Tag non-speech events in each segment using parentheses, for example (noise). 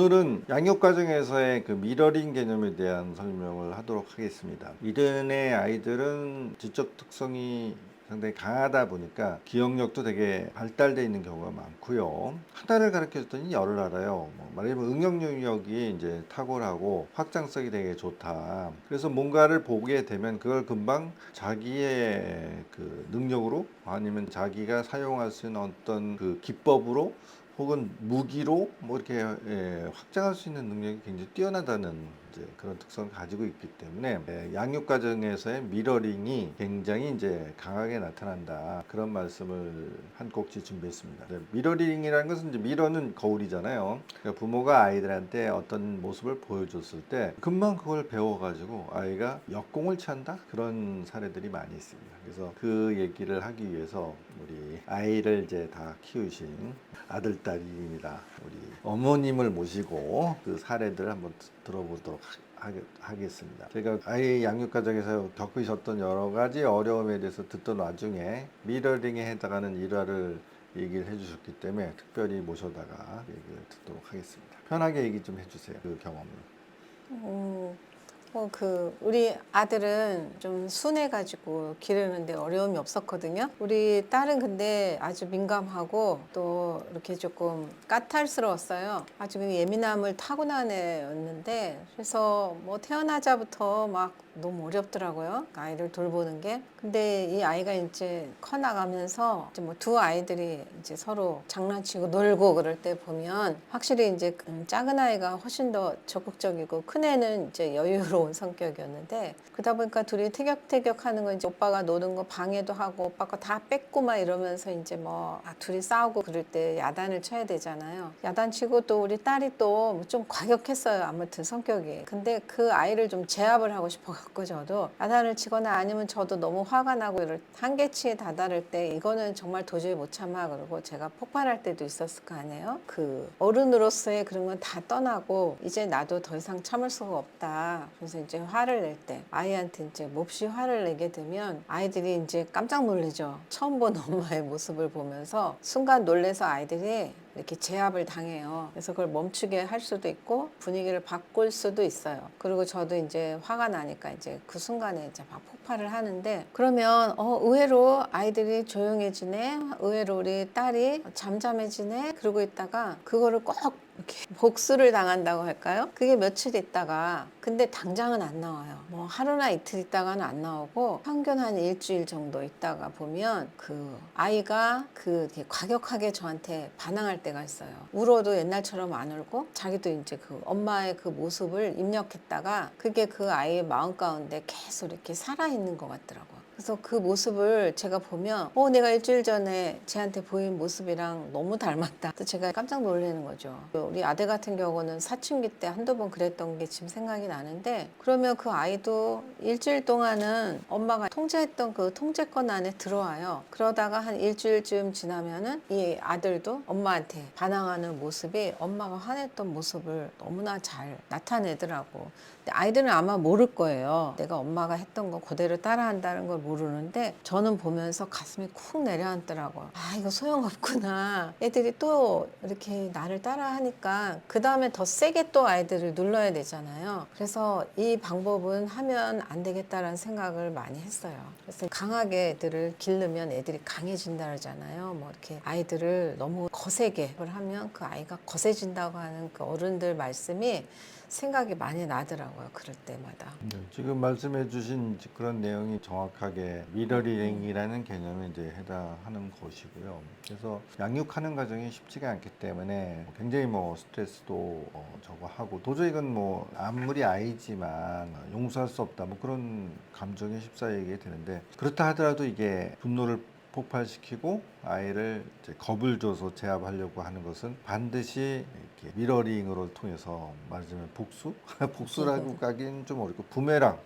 오늘은 양육 과정에서의 그 미러링 개념에 대한 설명을 하도록 하겠습니다. 이른의 아이들은 지적 특성이 상당히 강하다 보니까 기억력도 되게 발달돼 있는 경우가 많고요. 하나를 가르쳐 줬더니 열을 알아요. 뭐 말하자면 응용 능력이 이제 탁월하고 확장성이 되게 좋다. 그래서 뭔가를 보게 되면 그걸 금방 자기의 그 능력으로 아니면 자기가 사용할 수 있는 어떤 그 기법으로 혹은 무기로 뭐 이렇게 예, 확장할 수 있는 능력이 굉장히 뛰어나다는 이제 그런 특성을 가지고 있기 때문에 예, 양육 과정에서의 미러링이 굉장히 이제 강하게 나타난다 그런 말씀을 한 꼭지 준비했습니다. 네, 미러링이라는 것은 이제 미러는 거울이잖아요. 그러니까 부모가 아이들한테 어떤 모습을 보여줬을 때 금방 그걸 배워가지고 아이가 역공을 취한다 그런 사례들이 많이 있습니다. 그래서 그 얘기를 하기 위해서 우리 아이를 이제 다 키우신 아들 딸입니다. 우리 어머님을 모시고 그 사례들을 한번 드- 들어보도록 하- 하겠습니다. 제가 아이 양육 과정에서 겪으셨던 여러 가지 어려움에 대해서 듣던 와중에 미러링에 해당하는 일화를 얘기를 해주셨기 때문에 특별히 모셔다가 얘기를 듣도록 하겠습니다. 편하게 얘기 좀 해주세요. 그 경험을. 음, 뭐 그 우리 아들은 좀 순해가지고 기르는데 어려움이 없었거든요. 우리 딸은 근데 아주 민감하고 또 이렇게 조금 까탈스러웠어요. 아주 그 예민함을 타고난 애였는데 그래서 뭐 태어나자부터 막 너무 어렵더라고요. 아이를 돌보는 게. 근데 이 아이가 이제 커 나가면서 이제 뭐 두 아이들이 이제 서로 장난치고 놀고 그럴 때 보면 확실히 이제 음, 작은 아이가 훨씬 더 적극적이고 큰 애는 이제 여유로 운 성격이었는데 그러다 보니까 둘이 티격태격 하는 거 이제 오빠가 노는 거 방해도 하고 오빠 거 다 뺏고 막 이러면서 이제 뭐 아, 둘이 싸우고 그럴 때 야단을 쳐야 되잖아요. 야단 치고 또 우리 딸이 또 좀 과격했어요. 아무튼 성격이. 근데 그 아이를 좀 제압을 하고 싶어 갖고 저도 야단을 치거나 아니면 저도 너무 화가 나고 이럴 한계치에 다다를 때 이거는 정말 도저히 못 참아 그러고 제가 폭발할 때도 있었을 거 아니에요. 그 어른으로서의 그런 건 다 떠나고 이제 나도 더 이상 참을 수가 없다. 그래서 이제 화를 낼 때 아이한테 이제 몹시 화를 내게 되면 아이들이 이제 깜짝 놀라죠. 처음 본 (laughs) 엄마의 모습을 보면서 순간 놀래서 아이들이 이렇게 제압을 당해요. 그래서 그걸 멈추게 할 수도 있고 분위기를 바꿀 수도 있어요. 그리고 저도 이제 화가 나니까 이제 그 순간에 이제 막 폭발을 하는데 그러면 어 의외로 아이들이 조용해지네. 의외로 우리 딸이 잠잠해지네. 그러고 있다가 그거를 꼭 이렇게 복수를 당한다고 할까요? 그게 며칠 있다가 근데 당장은 안 나와요. 뭐 하루나 이틀 있다가는 안 나오고 평균 한 일주일 정도 있다가 보면 그 아이가 그 이렇게 과격하게 저한테 반항할 때가 있어요. 울어도 옛날처럼 안 울고 자기도 이제 그 엄마의 그 모습을 입력했다가 그게 그 아이의 마음 가운데 계속 이렇게 살아 있는 것 같더라고요. 그래서 그 모습을 제가 보면 어 내가 일주일 전에 쟤한테 보인 모습이랑 너무 닮았다. 또 제가 깜짝 놀라는 거죠. 우리 아들 같은 경우는 사춘기 때 한두 번 그랬던 게 지금 생각이 나는데 그러면 그 아이도 일주일 동안은 엄마가 통제했던 그 통제권 안에 들어와요. 그러다가 한 일주일쯤 지나면은 이 아들도 엄마한테 반항하는 모습이 엄마가 화냈던 모습을 너무나 잘 나타내더라고. 근데 아이들은 아마 모를 거예요. 내가 엄마가 했던 거 그대로 따라한다는 걸 는데 저는 보면서 가슴이 쿵 내려앉더라고요. 아 이거 소용없구나. 애들이 또 이렇게 나를 따라하니까 그 다음에 더 세게 또 아이들을 눌러야 되잖아요. 그래서 이 방법은 하면 안 되겠다라는 생각을 많이 했어요. 그래서 강하게 애들을 기르면 애들이 강해진다 그러잖아요. 뭐 이렇게 아이들을 너무 거세게 하면 그 아이가 거세진다고 하는 그 어른들 말씀이 생각이 많이 나더라고요. 그럴 때마다. 네, 지금 말씀해 주신 그런 내용이 정확하게 미러링이라는 개념에 이제 해당하는 것이고요. 그래서 양육하는 과정이 쉽지가 않기 때문에 굉장히 뭐 스트레스도 어, 저거 하고 도저히 이건 뭐 아무리 아이지만 용서할 수 없다 뭐 그런 감정에 휩싸이게 되는데 그렇다 하더라도 이게 분노를 폭발시키고 아이를 겁을 줘서 제압하려고 하는 것은 반드시 이렇게 미러링으로 통해서 말하자면 복수? (laughs) 복수라고 가긴 좀 어렵고 부메랑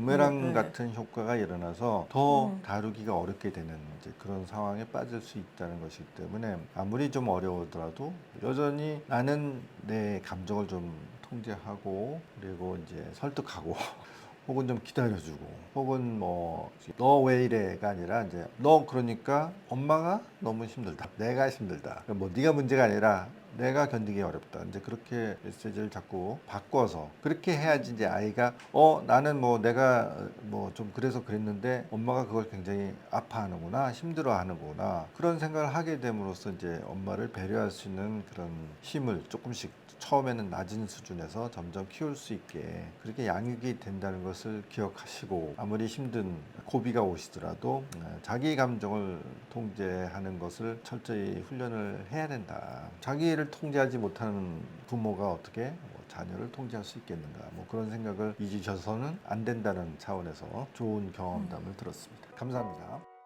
부메랑 음, 네. 같은 효과가 일어나서 더 음. 다루기가 어렵게 되는 이제 그런 상황에 빠질 수 있다는 것이기 때문에 아무리 좀 어려우더라도 여전히 나는 내 감정을 좀 통제하고 그리고 이제 설득하고 (laughs) 혹은 좀 기다려주고 혹은 뭐 너 왜 이래가 아니라 이제 너 그러니까 엄마가 너무 힘들다 내가 힘들다 뭐 네가 문제가 아니라 내가 견디기 어렵다. 이제 그렇게 메시지를 자꾸 바꿔서 그렇게 해야지 이제 아이가 어 나는 뭐 내가 뭐 좀 그래서 그랬는데 엄마가 그걸 굉장히 아파하는구나 힘들어하는구나 그런 생각을 하게 됨으로써 이제 엄마를 배려할 수 있는 그런 힘을 조금씩 처음에는 낮은 수준에서 점점 키울 수 있게 그렇게 양육이 된다는 것을 기억하시고 아무리 힘든 고비가 오시더라도 어, 자기 감정을 통제하는 것을 철저히 훈련을 해야 된다. 자기를 통제하지 못하는 부모가 어떻게 뭐 자녀를 통제할 수 있겠는가 뭐 그런 생각을 잊으셔서는 안 된다는 차원에서 좋은 경험담을 들었습니다. 감사합니다.